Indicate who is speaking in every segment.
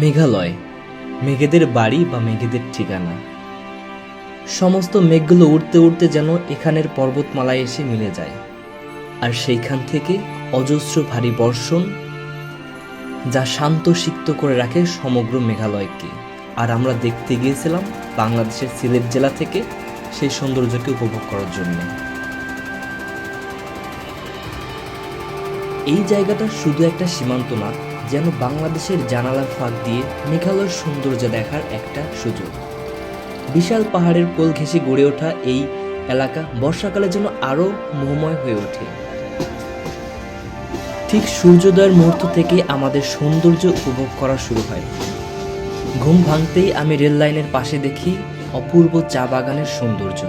Speaker 1: মেঘালয়, মেঘেদের বাড়ি বা মেঘেদের ঠিকানা। সমস্ত মেঘগুলো উড়তে উড়তে যেন এখানের পর্বতমালায় এসে মিলে যায়। আর সেইখান থেকে অজস্র ভারী বর্ষণ, যা শান্ত সিক্ত করে রাখে সমগ্র মেঘালয়কে। আর আমরা দেখতে গিয়েছিলাম বাংলাদেশের সিলেট জেলা থেকে সেই সৌন্দর্যকে উপভোগ করার জন্য। এই জায়গাটা শুধু একটা সীমান্ত না যেন বাংলাদেশের জানালার ফাঁক দিয়ে মেঘালয়ের সৌন্দর্য দেখার একটা সুযোগ। বিশাল পাহাড়ের কোল ঘেঁষে গড়ে ওঠা এই এলাকা বর্ষাকালে যেন আরও মোহময় হয়ে ওঠে। ঠিক সূর্যোদয়ের মুহূর্ত থেকে আমাদের সৌন্দর্য উপভোগ করা শুরু হয়। ঘুম ভাঙতেই আমি রেল লাইনের পাশে দেখি অপূর্ব চা বাগানের সৌন্দর্য।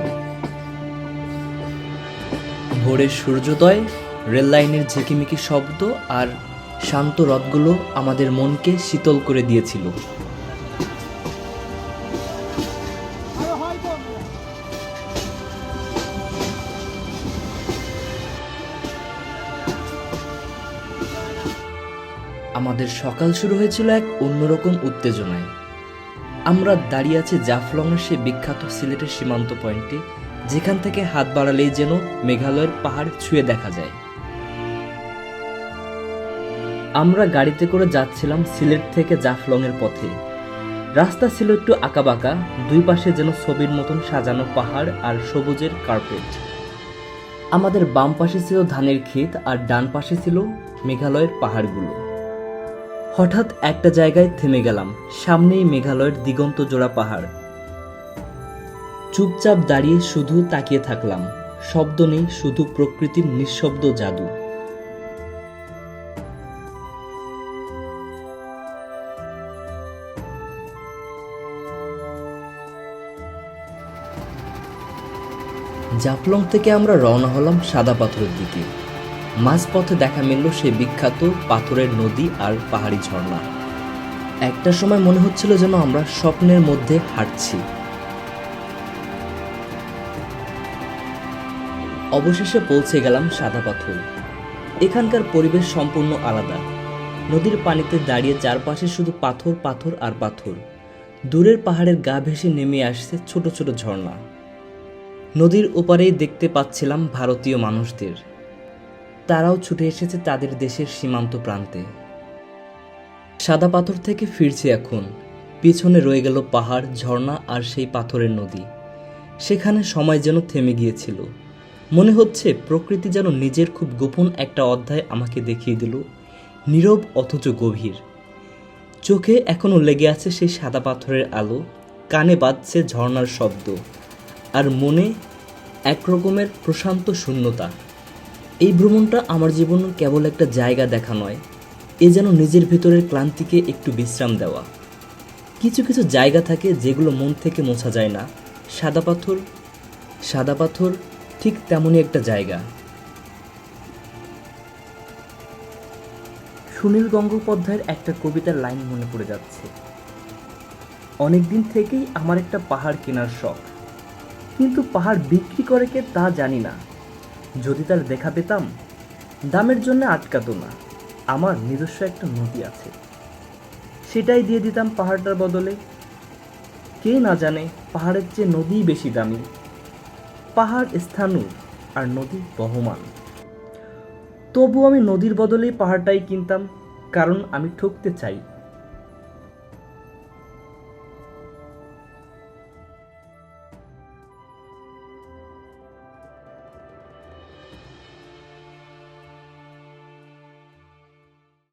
Speaker 1: ভোরের সূর্যোদয়, রেল লাইনের ঝিকিমিকি শব্দ আর শান্ত রথগুলো আমাদের মনকে শীতল করে দিয়েছিল। আমাদের সকাল শুরু হয়েছিল এক অন্যরকম উত্তেজনায়। আমরা দাঁড়িয়ে আছি জাফলংয়ের সে বিখ্যাত সিলেটের সীমান্ত পয়েন্টে, যেখান থেকে হাত বাড়ালেই যেন মেঘালয়ের পাহাড় ছুঁয়ে দেখা যায়। আমরা গাড়িতে করে যাচ্ছিলাম সিলেট থেকে জাফলংয়ের পথে। রাস্তা ছিল একটু আঁকাবাঁকা, দুই পাশে যেন ছবির মতন সাজানো পাহাড় আর সবুজের কার্পেট। আমাদের বাম পাশে ছিল ধানের ক্ষেত আর ডান পাশে ছিল মেঘালয়ের পাহাড়গুলো। হঠাৎ একটা জায়গায় থেমে গেলাম, সামনেই মেঘালয়ের দিগন্ত জোড়া পাহাড়। চুপচাপ দাঁড়িয়ে শুধু তাকিয়ে থাকলাম, শব্দ নেই, শুধু প্রকৃতির নিঃশব্দ জাদু। জাফলং থেকে আমরা রওনা হলাম সাদা পাথরের দিকে। মাঝপথে দেখা মিলল সে বিখ্যাত পাথরের নদী আর পাহাড়ি ঝর্ণা। একটা সময় মনে হচ্ছিল যেন আমরা স্বপ্নের মধ্যে হাঁটছি। অবশেষে পৌঁছে গেলাম সাদা পাথর। এখানকার পরিবেশ সম্পূর্ণ আলাদা। নদীর পানিতে দাঁড়িয়ে চারপাশে শুধু পাথর পাথর আর পাথর। দূরের পাহাড়ের গা ভেসে নেমে আসছে ছোট ছোট ঝর্ণা। নদীর ওপারেই দেখতে পাচ্ছিলাম ভারতীয় মানুষদের। তারাও ছুটে এসেছে তাদের দেশের সীমান্ত প্রান্তে। সাদা পাথর থেকে ফিরছে এখন। পিছনে রয়ে গেল পাহাড়, ঝর্ণা আর সেই পাথরের নদী। সেখানে সময় যেন থেমে গিয়েছিল। মনে হচ্ছে প্রকৃতি যেন নিজের খুব গোপন একটা অধ্যায় আমাকে দেখিয়ে দিল, নীরব অথচ গভীর। চোখে এখনও লেগে আছে সেই সাদা পাথরের আলো, কানে বাজছে ঝর্ণার শব্দ। আর মনে এক রকমের প্রশান্ত শূন্যতা। এই ভ্রমণটা আমার জীবনের কেবল একটা জায়গা দেখা নয়, এ যেন নিজের ভেতরের ক্লান্তিকে একটু বিশ্রাম দেওয়া। কিছু কিছু জায়গা থাকে যেগুলো মন থেকে মোছা যায় না। সাদা পাথর সাদা পাথর, ঠিক তেমনই একটা জায়গা। সুনীল গঙ্গোপাধ্যায়ের একটা কবিতার লাইন মনে পড়ে যাচ্ছে। অনেকদিন থেকেই আমার একটা পাহাড় কেনার শখ। কিন্তু পাহাড় বিক্রি করে কে তা জানি না। যদি তার দেখা পেতাম, দামের জন্য আটকাতো না। আমার নিজস্ব একটা নদী আছে। সেটাই দিয়ে দিতাম পাহাড়টার বদলে। কে না জানে, পাহাড়ের চেয়ে নদীই বেশি দামি। পাহাড় স্থানীয় আর নদী বহমান। তবু আমি নদীর বদলেই পাহাড়টাই কিনতাম, কারণ আমি ঠকতে চাই।